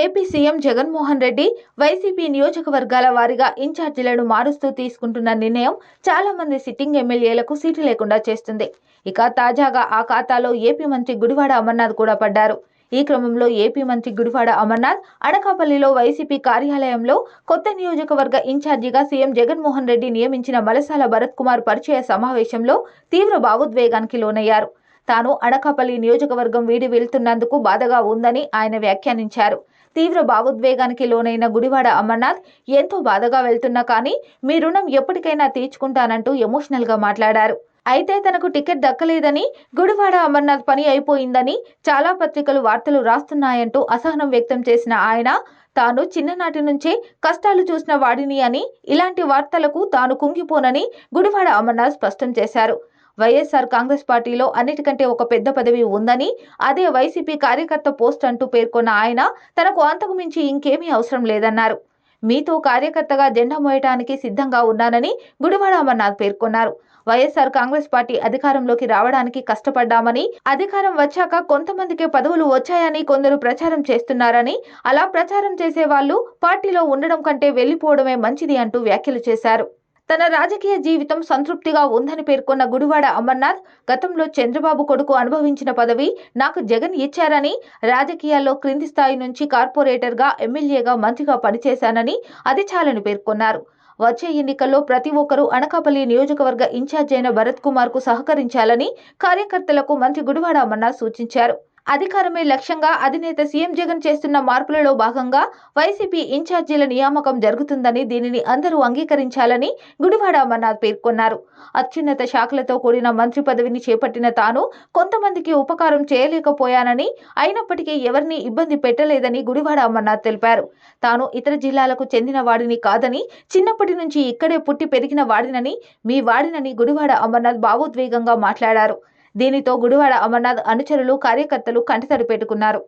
AP CM Jaganmohan Reddy YCP నియోజకవర్గాల వారీగా ఇన్ఛార్జీలను మారుస్తూ తీసుకుంటున్న నిర్ణయం చాలా మంది సిట్టింగ్ ఎమ్మెల్యేలకు సీటు లేకుండా చేస్తుంది. ఇక తాజాగా ఆ ఖాతాలో ఏపీ మంత్రి గుడివాడ అమర్నాథ్ కూడా పడ్డారు. ఈ క్రమంలో ఏపీ మంత్రి గుడివాడ అమర్నాథ్ అనకాపల్లిలో వైసీపీ కార్యాలయంలో కొత్త నియోజకవర్గ ఇన్ఛార్జిగా సీఎం జగన్మోహన్ రెడ్డి నియమించిన మలసాల భరత్ కుమార్ పరిచయ సమావేశంలో తీవ్ర భావోద్వేగానికి లోనయ్యారు. తాను అనకాపల్లి నియోజకవర్గం వీడి వెళ్తున్నందుకు బాధగా ఉందని ఆయన వ్యాఖ్యానించారు. తీవ్ర భావోద్వేగానికి లోనైన గుడివాడ అమర్నాథ్ ఎంతో బాధగా వెళ్తున్నా కానీ మీ రుణం ఎప్పటికైనా తీర్చుకుంటానంటూ ఎమోషనల్గా మాట్లాడారు. అయితే తనకు టికెట్ దక్కలేదని గుడివాడ అమర్నాథ్ పని అయిపోయిందని చాలా పత్రికలు వార్తలు రాస్తున్నాయంటూ అసహనం వ్యక్తం చేసిన ఆయన తాను చిన్ననాటి నుంచే కష్టాలు చూసిన వాడిని అని ఇలాంటి వార్తలకు తాను కుంగిపోనని గుడివాడ అమర్నాథ్ స్పష్టం చేశారు. వైఎస్ఆర్ కాంగ్రెస్ పార్టీలో అన్నిటికంటే ఒక పెద్ద పదవి ఉందని అదే వైసీపీ కార్యకర్త పోస్ట్ అంటూ పేర్కొన్న ఆయన తనకు అంతకు మించి ఇంకేమీ అవసరం లేదన్నారు. మీతో కార్యకర్తగా జెండా మోయటానికి సిద్ధంగా ఉన్నానని గుడివాడ అమర్నాథ్ పేర్కొన్నారు. వైఎస్ఆర్ కాంగ్రెస్ పార్టీ అధికారంలోకి రావడానికి కష్టపడ్డామని అధికారం వచ్చాక కొంతమందికి పదవులు వచ్చాయని కొందరు ప్రచారం చేస్తున్నారని అలా ప్రచారం చేసే వాళ్ళు పార్టీలో ఉండడం కంటే వెళ్ళిపోవడమే మంచిది అంటూ వ్యాఖ్యలు చేశారు. తన రాజకీయ జీవితం సంతృప్తిగా ఉందని పేర్కొన్న గుడివాడ అమర్నాథ్ గతంలో చంద్రబాబు కొడుకు అనుభవించిన పదవి నాకు జగన్ ఇచ్చారని రాజకీయాల్లో క్రింది స్థాయి నుంచి కార్పొరేటర్గా ఎమ్మెల్యేగా మంత్రిగా పనిచేశానని అది చాలని పేర్కొన్నారు. వచ్చే ఎన్నికల్లో ప్రతి ఒక్కరూ అనకాపల్లి నియోజకవర్గ ఇన్ఛార్జ్ అయిన భరత్ కుమార్కు సహకరించాలని కార్యకర్తలకు మంత్రి గుడివాడ అమర్నాథ్ సూచించారు. అధికారమే లక్ష్యంగా అధినేత సీఎం జగన్ చేస్తున్న మార్పులలో భాగంగా వైసీపీ ఇన్ఛార్జీల నియామకం జరుగుతుందని దీనిని అందరూ అంగీకరించాలని గుడివాడ అమర్నాథ్ పేర్కొన్నారు. అత్యున్నత శాఖలతో కూడిన మంత్రి పదవిని చేపట్టిన తాను కొంతమందికి ఉపకారం చేయలేకపోయానని అయినప్పటికీ ఎవరిని ఇబ్బంది పెట్టలేదని గుడివాడ అమర్నాథ్ తెలిపారు. తాను ఇతర జిల్లాలకు చెందిన వాడిని కాదని చిన్నప్పటి నుంచి ఇక్కడే పుట్టి పెరిగిన వాడినని మీ వాడినని గుడివాడ అమర్నాథ్ భావోద్వేగంగా మాట్లాడారు. దీనితో గుడివాడ అమర్నాథ్ అనుచరులు కార్యకర్తలు కంటతడి పెట్టుకున్నారు.